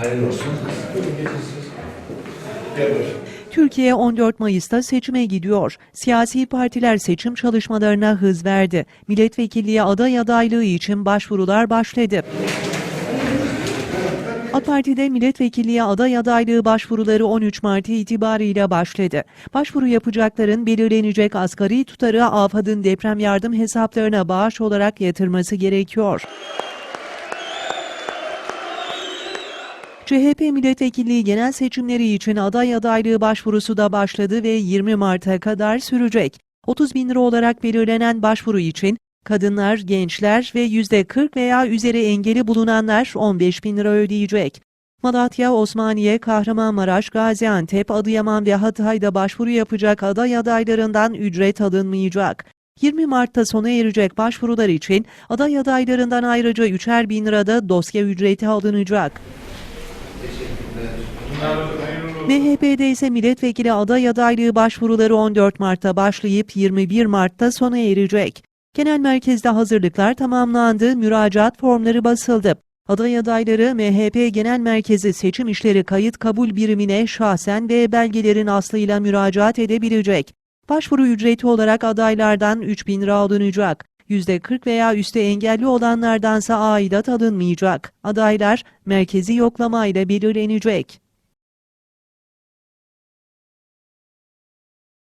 Hayırlı olsun. Türkiye 14 Mayıs'ta seçime gidiyor. Siyasi partiler seçim çalışmalarına hız verdi. Milletvekilliği aday adaylığı için başvurular başladı. AK Parti'de milletvekilliği aday adaylığı başvuruları 13 Mart itibariyle başladı. Başvuru yapacakların belirlenecek asgari tutarı AFAD'ın deprem yardım hesaplarına bağış olarak yatırması gerekiyor. CHP milletvekilliği genel seçimleri için aday adaylığı başvurusu da başladı ve 20 Mart'a kadar sürecek. 30 bin lira olarak belirlenen başvuru için kadınlar, gençler ve %40 veya üzeri engeli bulunanlar 15 bin lira ödeyecek. Malatya, Osmaniye, Kahramanmaraş, Gaziantep, Adıyaman ve Hatay'da başvuru yapacak aday adaylarından ücret alınmayacak. 20 Mart'ta sona erecek başvurular için aday adaylarından ayrıca 3'er bin lirada dosya ücreti alınacak. MHP'de ise milletvekili aday adaylığı başvuruları 14 Mart'ta başlayıp 21 Mart'ta sona erecek. Genel merkezde hazırlıklar tamamlandı, müracaat formları basıldı. Aday adayları MHP Genel Merkezi Seçim İşleri Kayıt Kabul Birimine şahsen ve belgelerin aslıyla müracaat edebilecek. Başvuru ücreti olarak adaylardan 3 bin lira alınacak. %40 veya üstü engelli olanlardansa aidat alınmayacak. Adaylar merkezi yoklamayla belirlenecek.